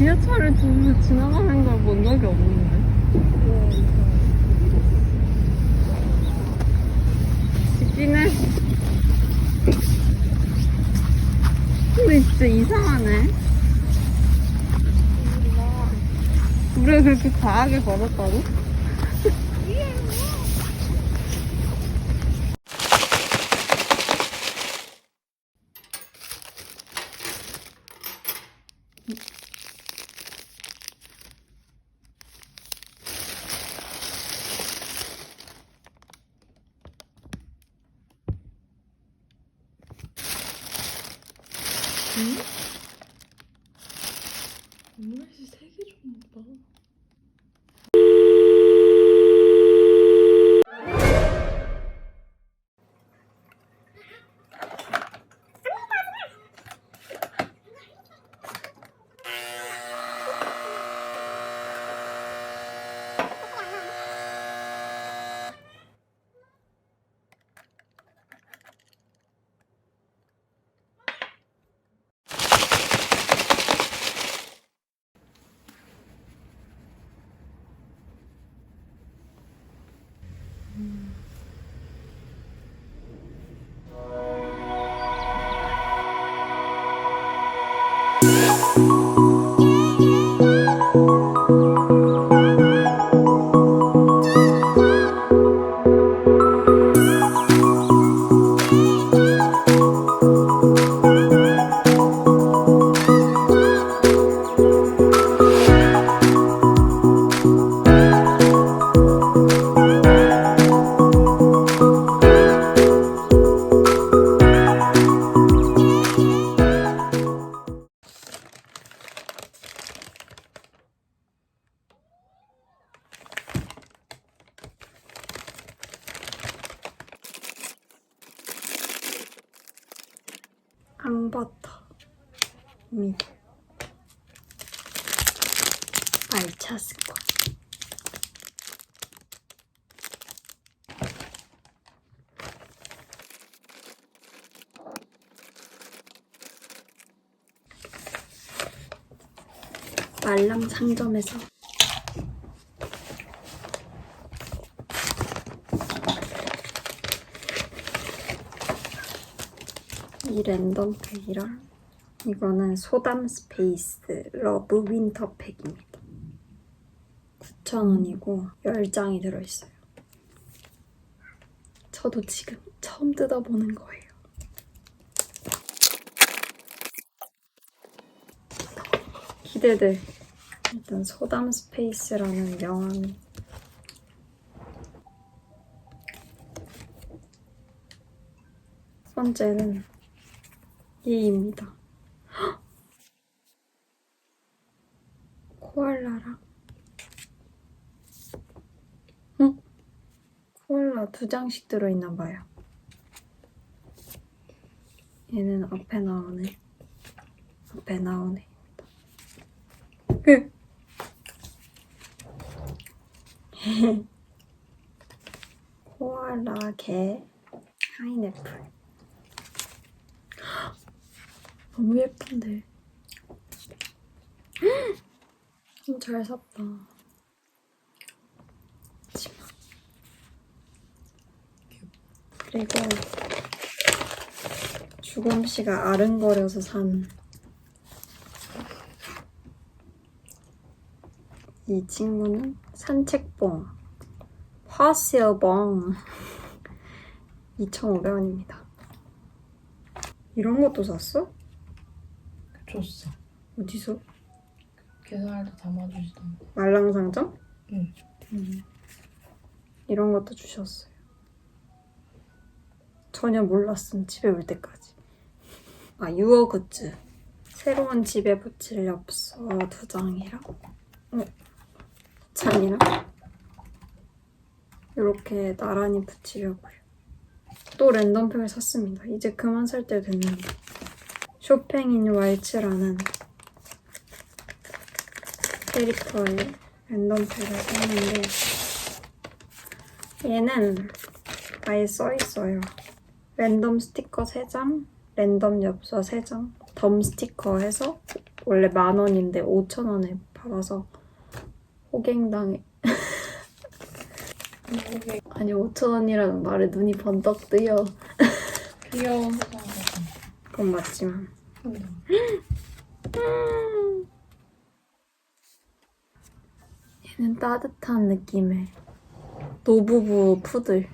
지하철을 두고 지나가는 걸 본 적이 없는데. 집이네. 근데 진짜 이상하네. 우리가 그렇게 과하게 걸었다고? 오 말랑 상점에서 이 랜덤 팩이랑 이거는 소담 스페이스 러브 윈터 팩입니다. 9,000원이고 10장이 들어있어요. 저도 지금 처음 뜯어보는 거예요. 기대돼. 일단 소담 스페이스라는 명함이 첫 번째는 얘입니다. 헉! 코알라랑 응? 코알라 두 장씩 들어있나 봐요. 얘는 앞에 나오네. 앞에 나오네. 그. 코알라 개 파인애플. 너무 예쁜데. 좀잘 샀다. 그리고 주검 씨가 아른거려서 산 이 친구는 산책봉 파시어봉 2,500원입니다. 이런 것도 샀어? 줬어. 어디서? 계산할 때 담아주시던 거. 말랑상점? 응. 음. 이런 것도 주셨어요. 전혀 몰랐음, 집에 올 때까지. 아, 유어 굿즈. 새로운 집에 붙일 엽서 두 장이랑, 어, 잔이랑, 이렇게 나란히 붙이려고요. 또 랜덤팩을 샀습니다. 이제 그만 살 때 됐는데. 쇼팽인 왈츠라는 캐릭터의 랜덤팩을 샀는데, 얘는 아예 써있어요. 랜덤 스티커 3장, 랜덤 엽서 3장, 덤 스티커 해서 원래 만 원인데 5천 원에 팔아서 호갱당해. 아니 5천 원이라는 말에 눈이 번쩍 뜨여. 귀여운 세상. 그건 맞지만. 음. 얘는 따뜻한 느낌의 노부부 푸들.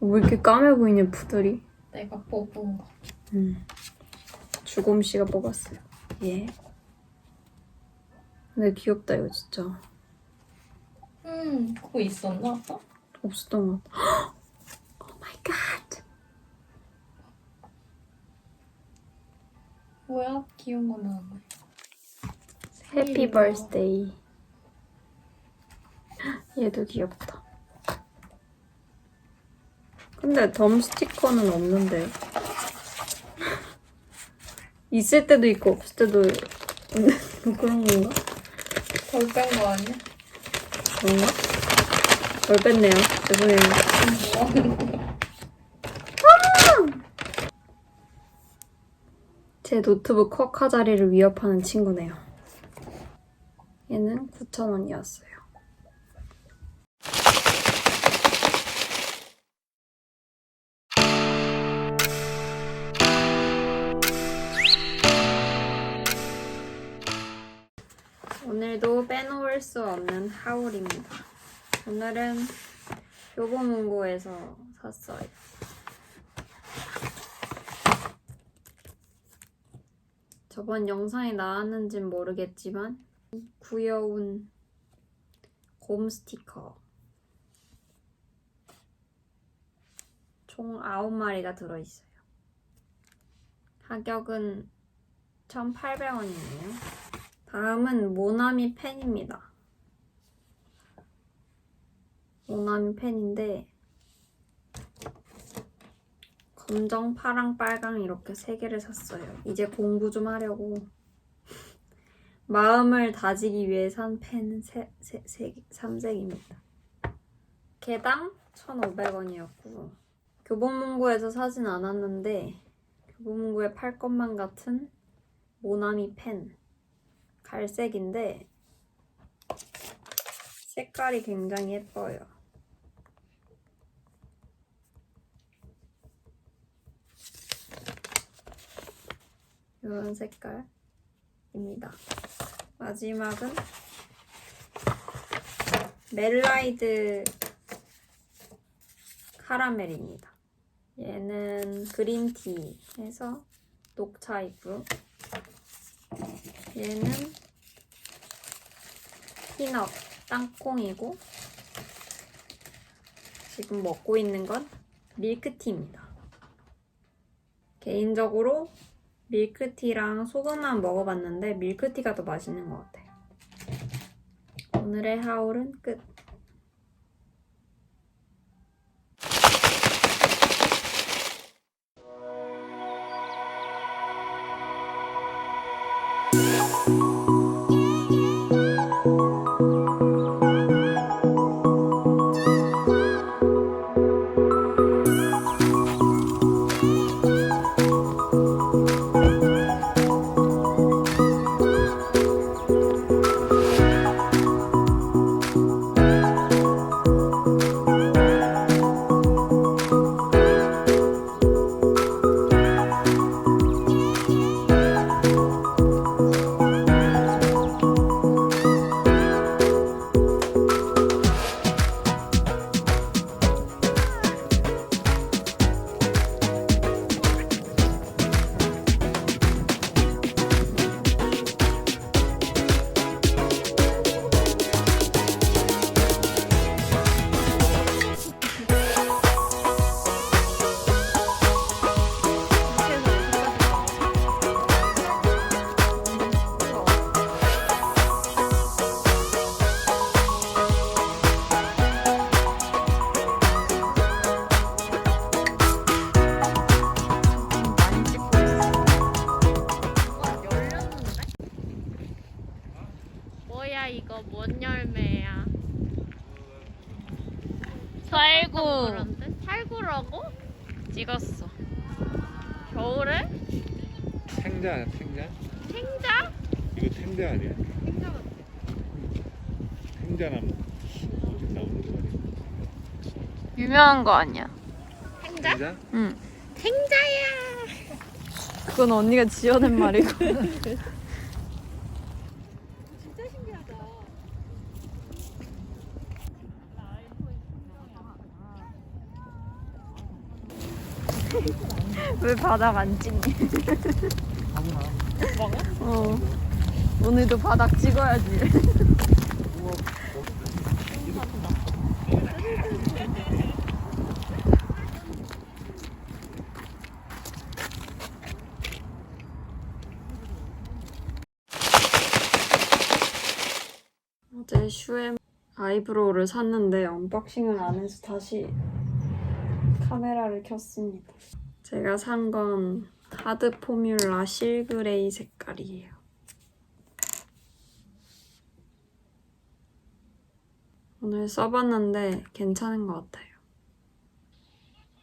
왜 이렇게 까매 보이냐 푸들이? 내가 뽑은 거. 음. 주곰 씨가 뽑았어요. 예. 근데 귀엽다 이거 진짜. 음, 그거 있었나 아까? 없었던 것 같아. 오 마이 갓. 뭐야? 귀여운 거 나왔네. 해피 생일이다. 버스데이. 얘도 귀엽다. 근데 덤 스티커는 없는데. 있을 때도 있고 없을 때도 있는 뭐 그런 건가? 덜 뺀 거 아니야? 그런가? 덜 뺐네요. 죄송해요. 뭐? 제 노트북 쿼카 자리를 위협하는 친구네요. 얘는 9,000원이었어요. 오늘도 빼놓을 수 없는 하울입니다. 오늘은 교보문고에서 샀어요. 저번 영상에 나왔는진 모르겠지만 귀여운 곰 스티커 총 9마리가 들어있어요. 가격은 1,800원이네요. 다음은 모나미 펜입니다. 모나미 펜인데 검정, 파랑, 빨강 이렇게 세 개를 샀어요. 이제 공부 좀 하려고. 마음을 다지기 위해 산 펜은 세, 세, 세, 3색입니다. 개당 1,500원이었고 교보문고에서 사진 않았는데 교보문고에 팔 것만 같은 모나미 펜 갈색인데 색깔이 굉장히 예뻐요. 이런 색깔입니다. 마지막은 멜라이드 카라멜입니다. 얘는 그린티에서 녹차이고요. 얘는 피넛 땅콩이고 지금 먹고 있는 건 밀크티입니다. 개인적으로 밀크티랑 소금만 먹어봤는데 밀크티가 더 맛있는 것 같아요. 오늘의 하울은 끝. 살구. 살구라고? 찍었어. 겨울에? 생자 생자 탱자? 이거 탱자 아니야? 탱자나무 어디 나오는 거 아니야? 유명한 거 아니야? 탱자? 응. 그건 언니가 지어낸 말이고. 왜 바닥 안 찍니? 어. 오늘도 바닥 찍어야지. 어제 슈엠 아이브로우를 샀는데 언박싱을 안 해서 다시 카메라를 켰습니다. 제가 산 건 하드 포뮬라 실그레이 색깔이에요. 오늘 써봤는데 괜찮은 것 같아요.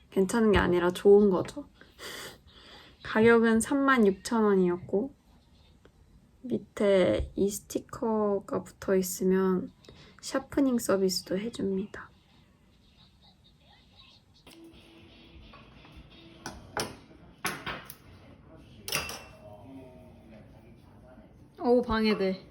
괜찮은 게 아니라 좋은 거죠. 가격은 36,000원이었고 밑에 이 스티커가 붙어 있으면 샤프닝 서비스도 해줍니다. 오 방해돼.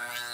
아,